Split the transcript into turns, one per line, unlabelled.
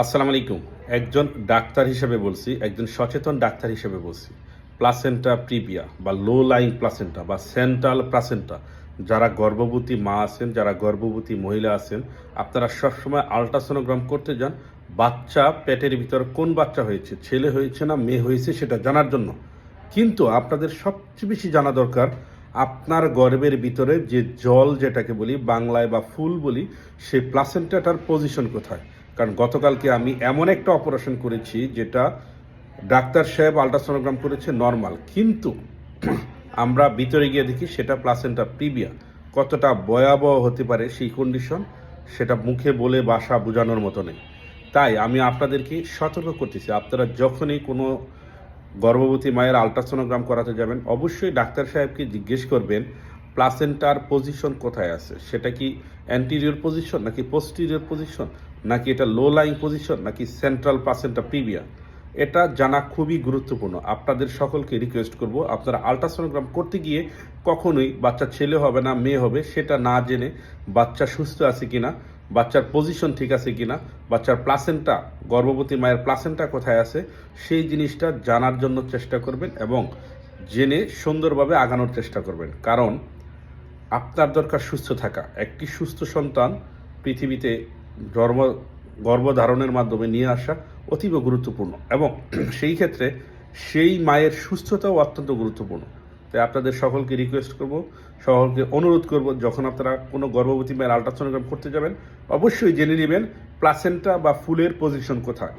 আসসালামু আলাইকুম। একজন ডাক্তার হিসেবে বলছি, একজন সচেতন ডাক্তার হিসেবে বলছি প্লাসেন্টা প্রিভিয়া বা লো লাইং প্লাসেন্টা বা সেন্ট্রাল প্লাসেন্টা যারা গর্ভবতী মা আছেন, যারা গর্ভবতী মহিলা আছেন, আপনারা সবসময় আলট্রাসোনোগ্রাম করতে যান, বাচ্চা পেটের ভিতর কোন বাচ্চা হয়েছে, ছেলে হয়েছে না, মেয়ে হয়েছে সেটা জানার জন্য। কিন্তু আপনাদের সবচেয়ে বেশি জানা দরকার, আপনার গর্ভের ভিতরে যে জল যেটাকে বলি, বাংলায় বা ফুল বলি, সেই প্লাসেন্টাটার পজিশন কোথায়? কারণ গতকালকে আমি এমন একটা অপারেশন করেছি যেটা ডাক্তার সাহেব আলট্রাসোনোগ্রাম করেছে নর্মাল কিন্তু আমরা ভিতরে গিয়ে দেখি সেটা প্লাসেন্টা প্রিভিয়া কতটা ভয়াবহ হতে পারে সেই কন্ডিশন সেটা মুখে বলে বাসা বোঝানোর মতো নেই। তাই আমি আপনাদেরকে সতর্ক করতেছি, আপনারা যখনই কোনো গর্ভবতী মায়ের আলট্রাসোনোগ্রাম করাতে যাবেন, অবশ্যই ডাক্তার সাহেবকে জিজ্ঞেস করবেন প্লাসেন্টার পজিশন কোথায় আছে? সেটা কি অ্যান্টিরিয়র পজিশন নাকি পোস্টিরিয়র পজিশন নাকি এটা লো লাইং পজিশন নাকি সেন্ট্রাল প্লাসেন্টা প্রিভিয়া এটা জানা খুবই গুরুত্বপূর্ণ। আপনাদের সকলকে রিকোয়েস্ট করব, আপনারা আলট্রাসোনোগ্রাম করতে গিয়ে কখনোই বাচ্চা ছেলে হবে না, মেয়ে হবে, সেটা না জেনে বাচ্চা সুস্থ আছে কিনা, বাচ্চার পজিশন ঠিক আছে কিনা, বাচ্চার প্লাসেন্টা গর্ভবতী মায়ের প্লাসেন্টা কোথায় আছে, সেই জিনিসটা জানার জন্য চেষ্টা করবেন এবং জেনে সুন্দরভাবে আগানোর চেষ্টা করবেন। কারণ আপনার দরকার সুস্থ থাকা। একটি সুস্থ সন্তান পৃথিবীতে জন্ম, গর্ভধারণের মাধ্যমে নিয়ে আসা অতীব গুরুত্বপূর্ণ এবং সেই ক্ষেত্রে সেই মায়ের সুস্থতাও অত্যন্ত গুরুত্বপূর্ণ। তাই আপনাদের সকলকে রিকোয়েস্ট করব, সকলকে অনুরোধ করব, যখন আপনারা কোনো গর্ভবতী মায়ের আলট্রাসোনোগ্রাম করতে যাবেন, অবশ্যই জেনে নেবেন প্লাসেন্টা বা ফুলের পজিশন কোথায়।